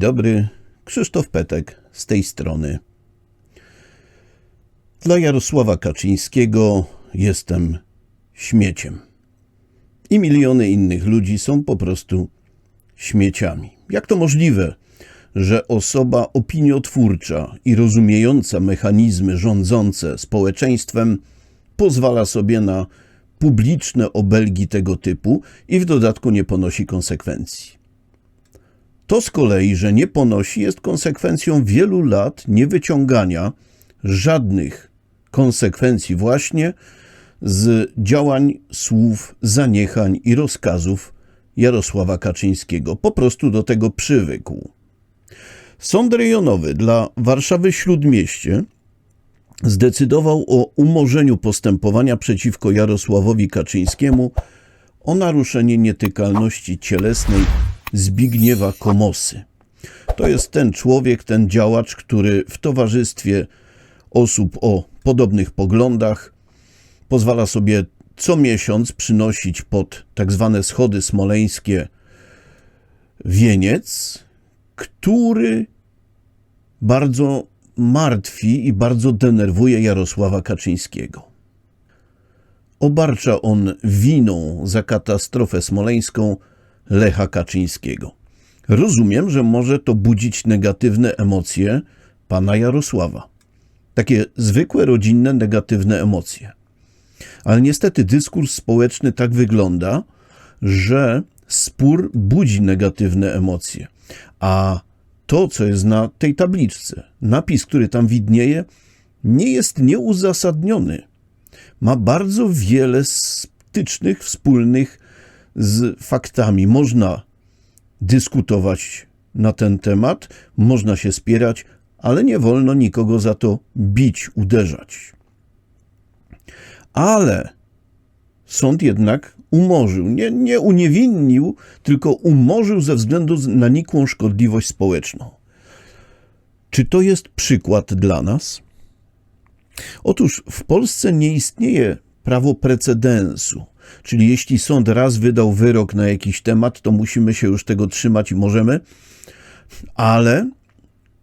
dobry, Krzysztof Petek z tej strony. Dla Jarosława Kaczyńskiego jestem śmieciem. I miliony innych ludzi są po prostu śmieciami. Jak to możliwe, że osoba opiniotwórcza i rozumiejąca mechanizmy rządzące społeczeństwem pozwala sobie na publiczne obelgi tego typu i w dodatku nie ponosi konsekwencji? To z kolei, że nie ponosi, jest konsekwencją wielu lat niewyciągania żadnych konsekwencji właśnie z działań, słów, zaniechań i rozkazów Jarosława Kaczyńskiego. Po prostu do tego przywykł. Sąd rejonowy dla Warszawy Śródmieście zdecydował o umorzeniu postępowania przeciwko Jarosławowi Kaczyńskiemu o naruszenie nietykalności cielesnej Zbigniewa Komosy. To jest ten człowiek, ten działacz, który w towarzystwie osób o podobnych poglądach pozwala sobie co miesiąc przynosić pod tak zwane schody smoleńskie wieniec, który bardzo martwi i bardzo denerwuje Jarosława Kaczyńskiego. Obarcza on winą za katastrofę smoleńską Lecha Kaczyńskiego. Rozumiem, że może to budzić negatywne emocje pana Jarosława. Takie zwykłe, rodzinne, negatywne emocje. Ale niestety dyskurs społeczny tak wygląda, że spór budzi negatywne emocje. A to, co jest na tej tabliczce, napis, który tam widnieje, nie jest nieuzasadniony. Ma bardzo wiele stycznych, wspólnych z faktami. Można dyskutować na ten temat, można się spierać, ale nie wolno nikogo za to bić, uderzać. Ale sąd jednak umorzył, nie, nie uniewinnił, tylko umorzył ze względu na nikłą szkodliwość społeczną. Czy to jest przykład dla nas? Otóż w Polsce nie istnieje prawo precedensu. Czyli jeśli sąd raz wydał wyrok na jakiś temat, to musimy się już tego trzymać i możemy, ale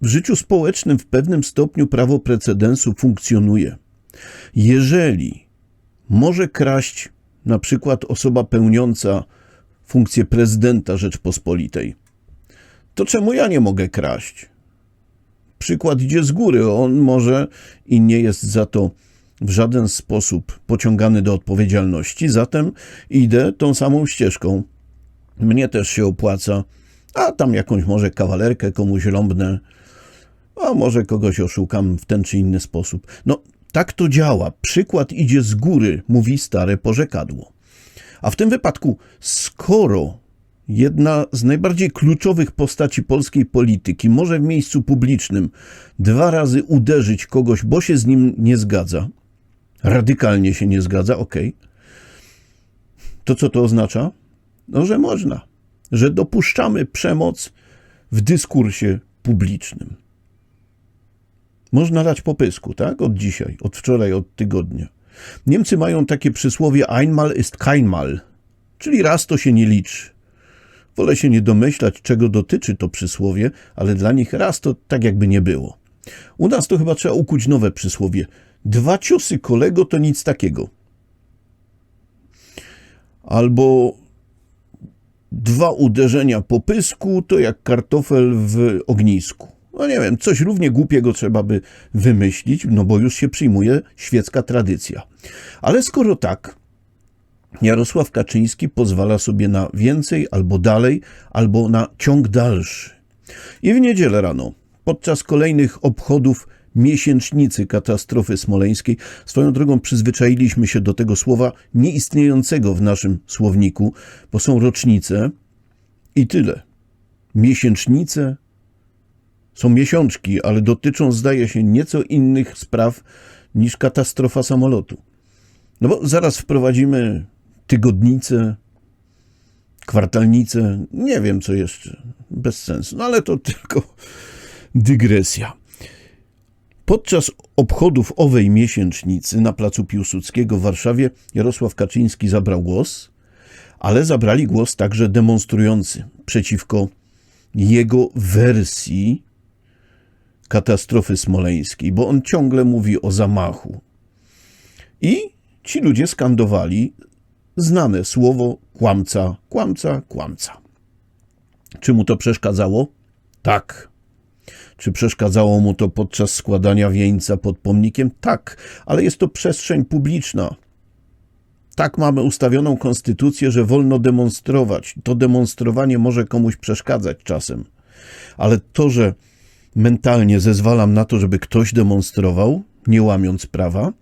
w życiu społecznym w pewnym stopniu prawo precedensu funkcjonuje. Jeżeli może kraść na przykład osoba pełniąca funkcję prezydenta Rzeczpospolitej, to czemu ja nie mogę kraść? Przykład idzie z góry, on może i nie jest za to w żaden sposób pociągany do odpowiedzialności, zatem idę tą samą ścieżką. Mnie też się opłaca, a tam jakąś może kawalerkę komuś rąbnę, a może kogoś oszukam w ten czy inny sposób. No, tak to działa. Przykład idzie z góry, mówi stare porzekadło. A w tym wypadku, skoro jedna z najbardziej kluczowych postaci polskiej polityki może w miejscu publicznym dwa razy uderzyć kogoś, bo się z nim nie zgadza, radykalnie się nie zgadza, ok. To co to oznacza? No, że można, że dopuszczamy przemoc w dyskursie publicznym. Można dać popysku, tak? Od dzisiaj, od wczoraj, od tygodnia. Niemcy mają takie przysłowie einmal ist keinmal, czyli raz to się nie liczy. Wolę się nie domyślać, czego dotyczy to przysłowie, ale dla nich raz to tak jakby nie było. U nas to chyba trzeba ukuć nowe przysłowie. Dwa ciosy kolego to nic takiego. Albo dwa uderzenia po pysku to jak kartofel w ognisku. No nie wiem, coś równie głupiego trzeba by wymyślić, no bo już się przyjmuje świecka tradycja. Ale skoro tak, Jarosław Kaczyński pozwala sobie na więcej, albo dalej, albo na ciąg dalszy. I w niedzielę rano, podczas kolejnych obchodów miesięcznicy katastrofy smoleńskiej. Swoją drogą przyzwyczailiśmy się do tego słowa nieistniejącego w naszym słowniku, bo są rocznice i tyle. Miesięcznice są miesiączki, ale dotyczą, zdaje się, nieco innych spraw niż katastrofa samolotu. No bo zaraz wprowadzimy tygodnice, kwartalnice, nie wiem co jeszcze, bez sensu, no ale to tylko dygresja. Podczas obchodów owej miesięcznicy na placu Piłsudskiego w Warszawie Jarosław Kaczyński zabrał głos, ale zabrali głos także demonstrujący przeciwko jego wersji katastrofy smoleńskiej, bo on ciągle mówi o zamachu. I ci ludzie skandowali znane słowo kłamca, kłamca, kłamca. Czy mu to przeszkadzało? Tak. Czy przeszkadzało mu to podczas składania wieńca pod pomnikiem? Tak, ale jest to przestrzeń publiczna. Tak mamy ustawioną konstytucję, że wolno demonstrować. To demonstrowanie może komuś przeszkadzać czasem. Ale to, że mentalnie zezwalam na to, żeby ktoś demonstrował, nie łamiąc prawa,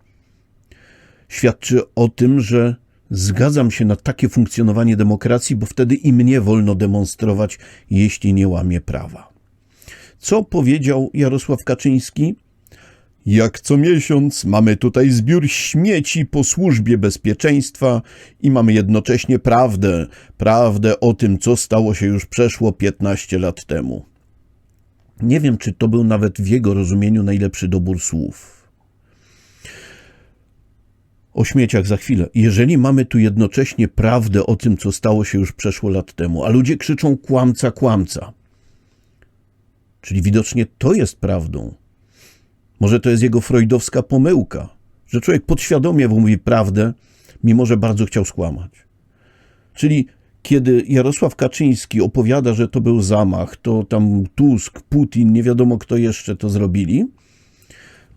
świadczy o tym, że zgadzam się na takie funkcjonowanie demokracji, bo wtedy i mnie wolno demonstrować, jeśli nie łamie prawa. Co powiedział Jarosław Kaczyński? Jak co miesiąc mamy tutaj zbiór śmieci po służbie bezpieczeństwa i mamy jednocześnie prawdę, prawdę o tym, co stało się już przeszło 15 lat temu. Nie wiem, czy to był nawet w jego rozumieniu najlepszy dobór słów. O śmieciach za chwilę. Jeżeli mamy tu jednocześnie prawdę o tym, co stało się już przeszło lat temu, a ludzie krzyczą kłamca, kłamca, czyli widocznie to jest prawdą. Może to jest jego freudowska pomyłka, że człowiek podświadomie mówi prawdę, mimo że bardzo chciał skłamać. Czyli kiedy Jarosław Kaczyński opowiada, że to był zamach, to tam Tusk, Putin, nie wiadomo kto jeszcze to zrobili,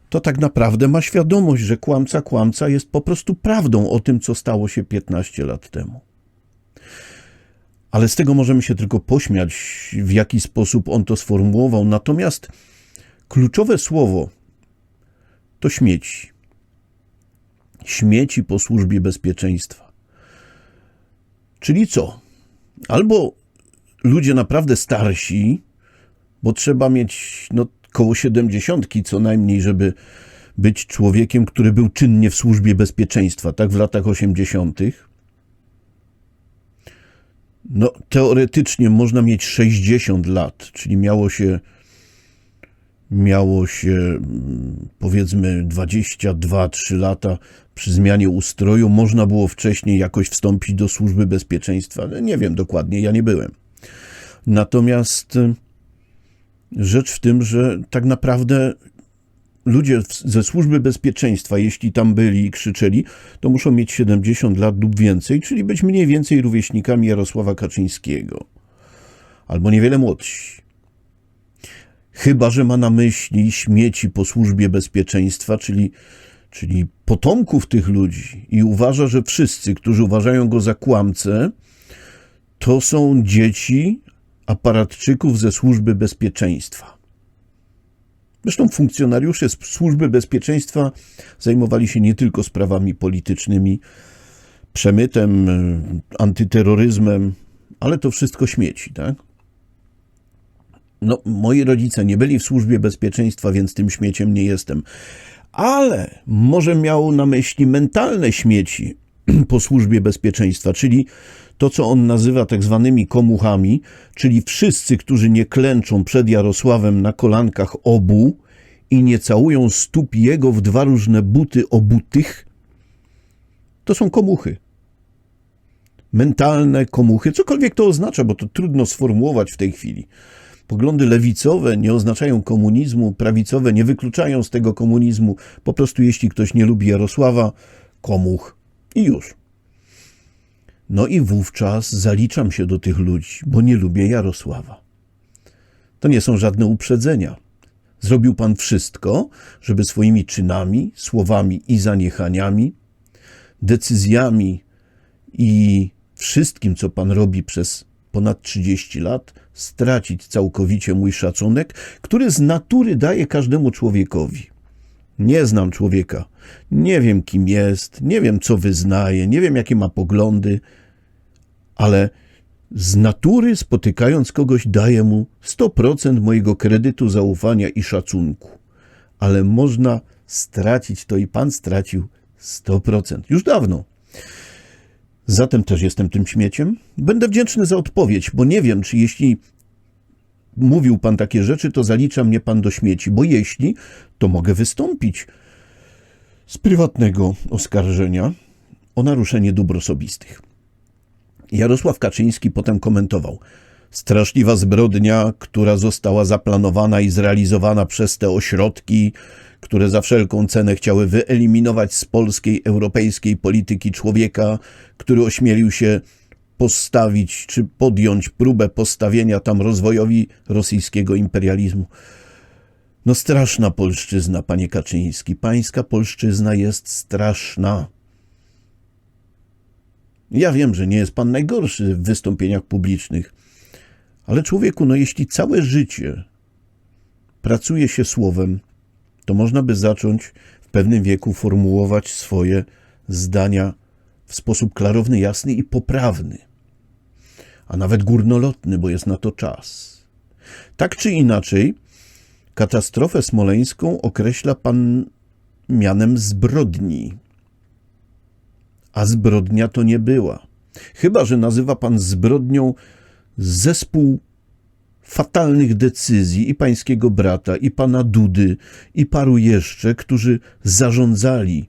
to tak naprawdę ma świadomość, że kłamca kłamca jest po prostu prawdą o tym, co stało się 15 lat temu. Ale z tego możemy się tylko pośmiać, w jaki sposób on to sformułował. Natomiast kluczowe słowo to śmieci. Śmieci po służbie bezpieczeństwa. Czyli co? Albo ludzie naprawdę starsi, bo trzeba mieć no, koło siedemdziesiątki co najmniej, żeby być człowiekiem, który był czynnie w służbie bezpieczeństwa, tak w latach osiemdziesiątych. No, teoretycznie można mieć 60 lat, czyli miało się miało się mm, powiedzmy 22-3 lata przy zmianie ustroju, można było wcześniej jakoś wstąpić do służby bezpieczeństwa. No, nie wiem dokładnie, ja nie byłem. Natomiast y, rzecz w tym, że tak naprawdę ludzie ze służby bezpieczeństwa, jeśli tam byli i krzyczeli, to muszą mieć 70 lat lub więcej, czyli być mniej więcej rówieśnikami Jarosława Kaczyńskiego. Albo niewiele młodsi. Chyba, że ma na myśli śmieci po służbie bezpieczeństwa, czyli, czyli potomków tych ludzi i uważa, że wszyscy, którzy uważają go za kłamcę, to są dzieci aparatczyków ze służby bezpieczeństwa. Zresztą funkcjonariusze służby bezpieczeństwa zajmowali się nie tylko sprawami politycznymi, przemytem, antyterroryzmem, ale to wszystko śmieci, tak? No, moi rodzice nie byli w służbie bezpieczeństwa, więc tym śmieciem nie jestem. Ale może miał na myśli mentalne śmieci po służbie bezpieczeństwa, czyli to, co on nazywa tak zwanymi komuchami, czyli wszyscy, którzy nie klęczą przed Jarosławem na kolankach obu i nie całują stóp jego w dwa różne buty obutych, to są komuchy. Mentalne komuchy, cokolwiek to oznacza, bo to trudno sformułować w tej chwili. Poglądy lewicowe nie oznaczają komunizmu, prawicowe nie wykluczają z tego komunizmu. Po prostu jeśli ktoś nie lubi Jarosława, komuch i już. No i wówczas zaliczam się do tych ludzi, bo nie lubię Jarosława. To nie są żadne uprzedzenia. Zrobił pan wszystko, żeby swoimi czynami, słowami i zaniechaniami, decyzjami i wszystkim, co pan robi przez ponad 30 lat, stracić całkowicie mój szacunek, który z natury daje każdemu człowiekowi. Nie znam człowieka, nie wiem kim jest, nie wiem co wyznaje, nie wiem jakie ma poglądy, ale z natury spotykając kogoś daję mu 100% mojego kredytu zaufania i szacunku. Ale można stracić to i pan stracił 100%. Już dawno. Zatem też jestem tym śmieciem. Będę wdzięczny za odpowiedź, bo nie wiem, czy jeśli mówił pan takie rzeczy, to zalicza mnie pan do śmieci, bo jeśli, to mogę wystąpić z prywatnego oskarżenia o naruszenie dóbr osobistych. Jarosław Kaczyński potem komentował: straszliwa zbrodnia, która została zaplanowana i zrealizowana przez te ośrodki, które za wszelką cenę chciały wyeliminować z polskiej, europejskiej polityki człowieka, który ośmielił się postawić czy podjąć próbę postawienia tam rozwojowi rosyjskiego imperializmu. No straszna polszczyzna, panie Kaczyński. Pańska polszczyzna jest straszna. Ja wiem, że nie jest pan najgorszy w wystąpieniach publicznych, ale człowieku, no jeśli całe życie pracuje się słowem, to można by zacząć w pewnym wieku formułować swoje zdania w sposób klarowny, jasny i poprawny, a nawet górnolotny, bo jest na to czas. Tak czy inaczej, katastrofę smoleńską określa pan mianem zbrodni. A zbrodnia to nie była. Chyba, że nazywa pan zbrodnią zespół fatalnych decyzji i pańskiego brata, i pana Dudy, i paru jeszcze, którzy zarządzali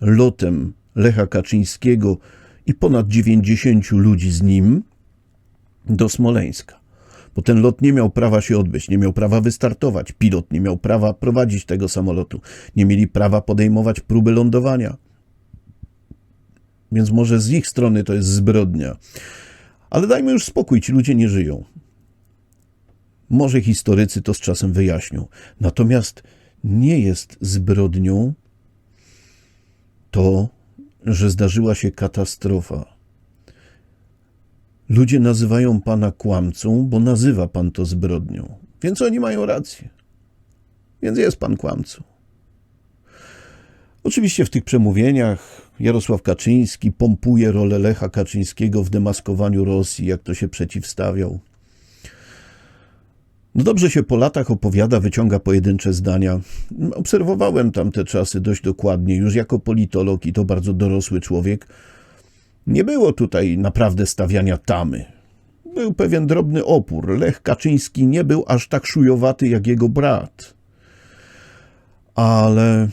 lotem Lecha Kaczyńskiego i ponad 90 ludzi z nim do Smoleńska. Bo ten lot nie miał prawa się odbyć, nie miał prawa wystartować, pilot nie miał prawa prowadzić tego samolotu, nie mieli prawa podejmować próby lądowania. Więc może z ich strony to jest zbrodnia. Ale dajmy już spokój, ci ludzie nie żyją. Może historycy to z czasem wyjaśnią. Natomiast nie jest zbrodnią to, że zdarzyła się katastrofa. Ludzie nazywają pana kłamcą, bo nazywa pan to zbrodnią. Więc oni mają rację. Więc jest pan kłamcą. Oczywiście w tych przemówieniach Jarosław Kaczyński pompuje rolę Lecha Kaczyńskiego w demaskowaniu Rosji, jak to się przeciwstawiał. No dobrze się po latach opowiada, wyciąga pojedyncze zdania. Obserwowałem tamte czasy dość dokładnie, już jako politolog i to bardzo dorosły człowiek. Nie było tutaj naprawdę stawiania tamy. Był pewien drobny opór. Lech Kaczyński nie był aż tak szujowaty jak jego brat. Ale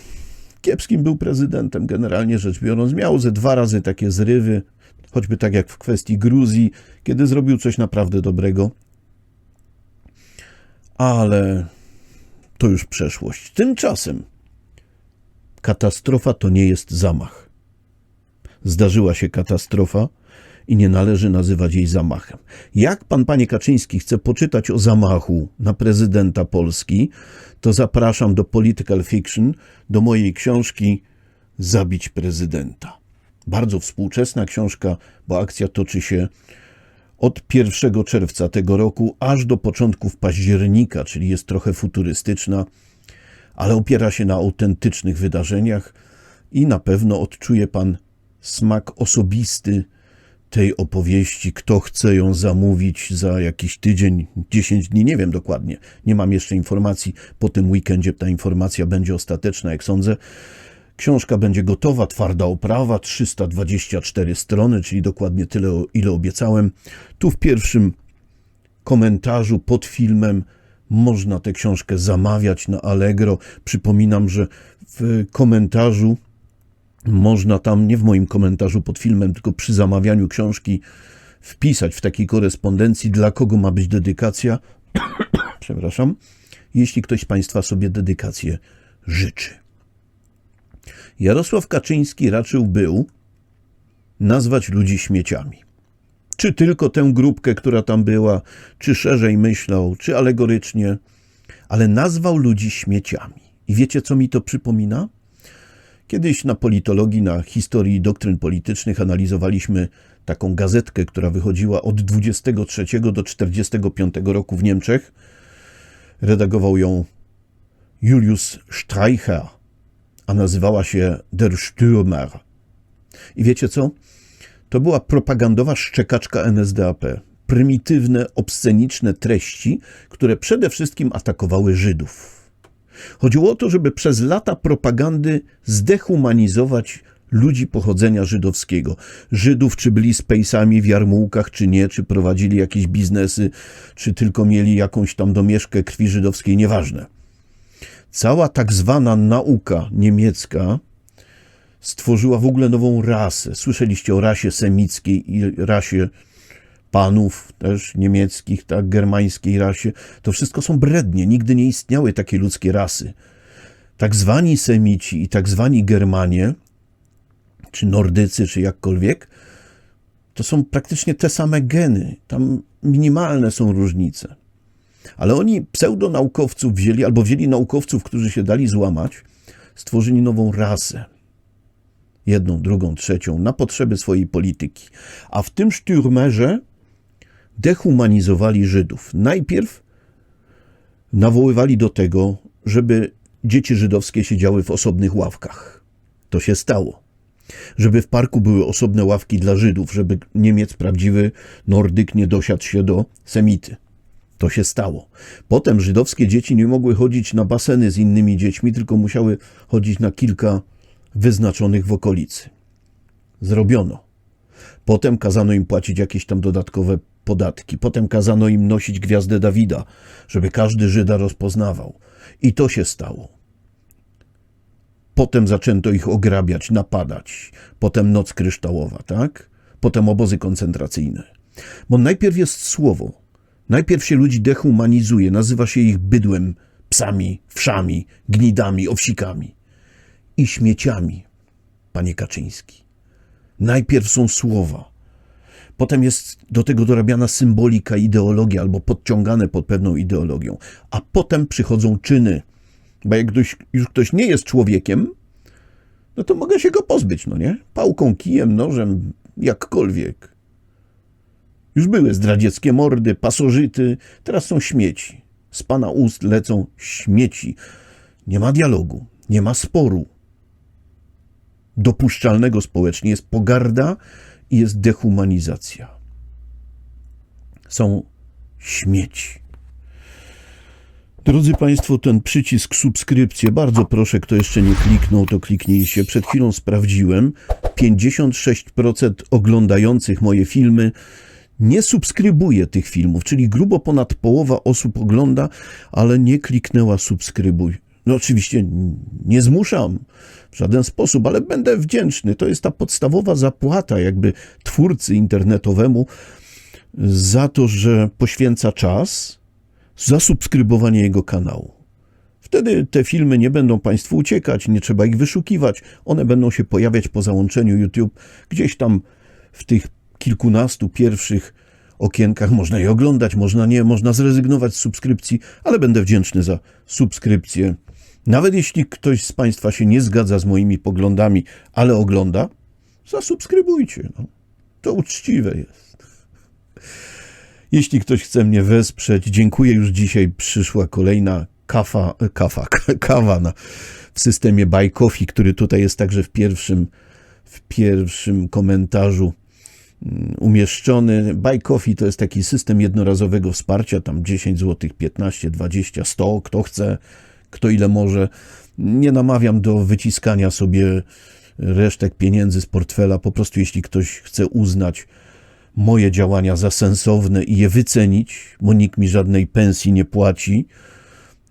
kiepskim był prezydentem, generalnie rzecz biorąc. Miał ze dwa razy takie zrywy, choćby tak jak w kwestii Gruzji, kiedy zrobił coś naprawdę dobrego ale to już przeszłość. Tymczasem katastrofa to nie jest zamach. Zdarzyła się katastrofa i nie należy nazywać jej zamachem. Jak pan, panie Kaczyński, chce poczytać o zamachu na prezydenta Polski, to zapraszam do Political Fiction, do mojej książki Zabić prezydenta. Bardzo współczesna książka, bo akcja toczy się od 1 czerwca tego roku aż do początków października, czyli jest trochę futurystyczna, ale opiera się na autentycznych wydarzeniach i na pewno odczuje Pan smak osobisty tej opowieści. Kto chce ją zamówić za jakiś tydzień, 10 dni, nie wiem dokładnie, nie mam jeszcze informacji. Po tym weekendzie ta informacja będzie ostateczna, jak sądzę. Książka będzie gotowa, twarda oprawa, 324 strony, czyli dokładnie tyle, ile obiecałem. Tu w pierwszym komentarzu pod filmem można tę książkę zamawiać na Allegro. Przypominam, że w komentarzu można tam, nie w moim komentarzu pod filmem, tylko przy zamawianiu książki wpisać w takiej korespondencji, dla kogo ma być dedykacja. Przepraszam. Jeśli ktoś z Państwa sobie dedykację życzy. Jarosław Kaczyński raczył był nazwać ludzi śmieciami. Czy tylko tę grupkę, która tam była, czy szerzej myślał, czy alegorycznie, ale nazwał ludzi śmieciami. I wiecie, co mi to przypomina? Kiedyś na politologii, na historii doktryn politycznych analizowaliśmy taką gazetkę, która wychodziła od 23 do 45 roku w Niemczech. Redagował ją Julius Streicher a nazywała się Der Stürmer. I wiecie co? To była propagandowa szczekaczka NSDAP. Prymitywne, obsceniczne treści, które przede wszystkim atakowały Żydów. Chodziło o to, żeby przez lata propagandy zdehumanizować ludzi pochodzenia żydowskiego. Żydów, czy byli spejsami w jarmułkach, czy nie, czy prowadzili jakieś biznesy, czy tylko mieli jakąś tam domieszkę krwi żydowskiej, nieważne cała tak zwana nauka niemiecka stworzyła w ogóle nową rasę. Słyszeliście o rasie semickiej i rasie panów też niemieckich, tak, germańskiej rasie. To wszystko są brednie. Nigdy nie istniały takie ludzkie rasy. Tak zwani Semici i tak zwani Germanie, czy Nordycy, czy jakkolwiek, to są praktycznie te same geny. Tam minimalne są różnice. Ale oni pseudonaukowców wzięli, albo wzięli naukowców, którzy się dali złamać, stworzyli nową rasę. Jedną, drugą, trzecią, na potrzeby swojej polityki. A w tym szturmerze dehumanizowali Żydów. Najpierw nawoływali do tego, żeby dzieci żydowskie siedziały w osobnych ławkach. To się stało. Żeby w parku były osobne ławki dla Żydów, żeby Niemiec prawdziwy, Nordyk nie dosiadł się do Semity. To się stało. Potem żydowskie dzieci nie mogły chodzić na baseny z innymi dziećmi, tylko musiały chodzić na kilka wyznaczonych w okolicy. Zrobiono. Potem kazano im płacić jakieś tam dodatkowe podatki. Potem kazano im nosić gwiazdę Dawida, żeby każdy Żyda rozpoznawał. I to się stało. Potem zaczęto ich ograbiać, napadać. Potem noc kryształowa, tak? Potem obozy koncentracyjne. Bo najpierw jest słowo. Najpierw się ludzi dehumanizuje, nazywa się ich bydłem, psami, wszami, gnidami, owsikami i śmieciami, panie Kaczyński. Najpierw są słowa, potem jest do tego dorabiana symbolika, ideologia albo podciągane pod pewną ideologią, a potem przychodzą czyny. Bo jak ktoś, już ktoś nie jest człowiekiem, no to mogę się go pozbyć, no nie? Pałką, kijem, nożem, jakkolwiek. Już były zdradzieckie mordy, pasożyty, teraz są śmieci. Z pana ust lecą śmieci. Nie ma dialogu, nie ma sporu. Dopuszczalnego społecznie jest pogarda jest dehumanizacja. Są śmieci. Drodzy Państwo, ten przycisk subskrypcję, bardzo proszę, kto jeszcze nie kliknął, to kliknijcie. Przed chwilą sprawdziłem. 56% oglądających moje filmy nie subskrybuje tych filmów, czyli grubo ponad połowa osób ogląda, ale nie kliknęła subskrybuj. No oczywiście nie zmuszam w żaden sposób, ale będę wdzięczny. To jest ta podstawowa zapłata jakby twórcy internetowemu za to, że poświęca czas za subskrybowanie jego kanału. Wtedy te filmy nie będą Państwu uciekać, nie trzeba ich wyszukiwać. One będą się pojawiać po załączeniu YouTube gdzieś tam w tych kilkunastu pierwszych okienkach. Można je oglądać, można nie, można zrezygnować z subskrypcji, ale będę wdzięczny za subskrypcję. Nawet jeśli ktoś z Państwa się nie zgadza z moimi poglądami, ale ogląda, zasubskrybujcie. No. To uczciwe jest. Jeśli ktoś chce mnie wesprzeć, dziękuję. Już dzisiaj przyszła kolejna kawa, kawa, kawa na, w systemie Buy Coffee, który tutaj jest także w pierwszym, w pierwszym komentarzu mm, umieszczony. Buy Coffee to jest taki system jednorazowego wsparcia, tam 10 zł, 15, 20, 100, kto chce, kto ile może. Nie namawiam do wyciskania sobie resztek pieniędzy z portfela, po prostu jeśli ktoś chce uznać, moje działania za sensowne i je wycenić, bo nikt mi żadnej pensji nie płaci,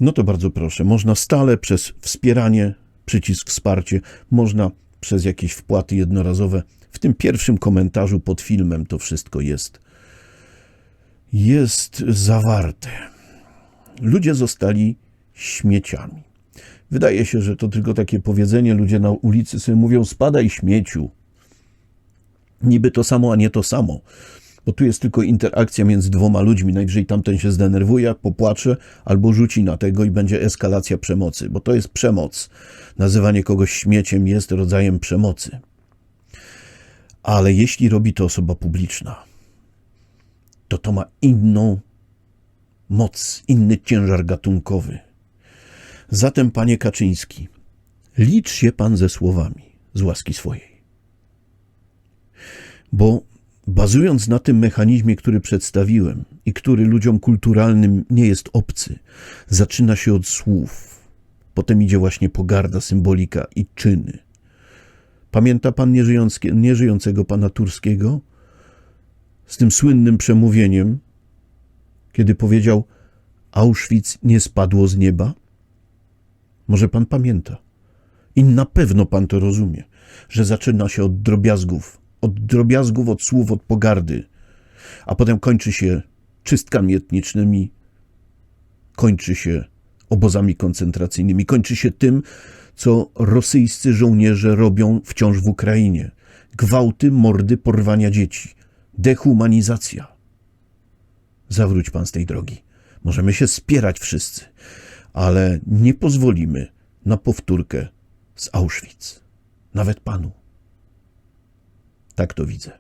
no to bardzo proszę. Można stale przez wspieranie, przycisk wsparcie, można przez jakieś wpłaty jednorazowe. W tym pierwszym komentarzu pod filmem to wszystko jest. Jest zawarte. Ludzie zostali śmieciami. Wydaje się, że to tylko takie powiedzenie. Ludzie na ulicy sobie mówią: spadaj śmieciu niby to samo, a nie to samo. Bo tu jest tylko interakcja między dwoma ludźmi. Najwyżej tamten się zdenerwuje, popłacze albo rzuci na tego i będzie eskalacja przemocy, bo to jest przemoc. Nazywanie kogoś śmieciem jest rodzajem przemocy. Ale jeśli robi to osoba publiczna, to to ma inną moc, inny ciężar gatunkowy. Zatem, panie Kaczyński, licz się pan ze słowami z łaski swojej bo bazując na tym mechanizmie, który przedstawiłem i który ludziom kulturalnym nie jest obcy, zaczyna się od słów. Potem idzie właśnie pogarda, symbolika i czyny. Pamięta pan nieżyjącego pana Turskiego? Z tym słynnym przemówieniem, kiedy powiedział: Auschwitz nie spadło z nieba? Może pan pamięta. I na pewno pan to rozumie, że zaczyna się od drobiazgów, od drobiazgów, od słów, od pogardy. a potem kończy się czystkami etnicznymi, kończy się obozami koncentracyjnymi, kończy się tym, co rosyjscy żołnierze robią wciąż w Ukrainie. Gwałty, mordy, porwania dzieci, dehumanizacja. Zawróć pan z tej drogi. Możemy się spierać wszyscy, ale nie pozwolimy na powtórkę z Auschwitz. Nawet panu. Tak to widzę.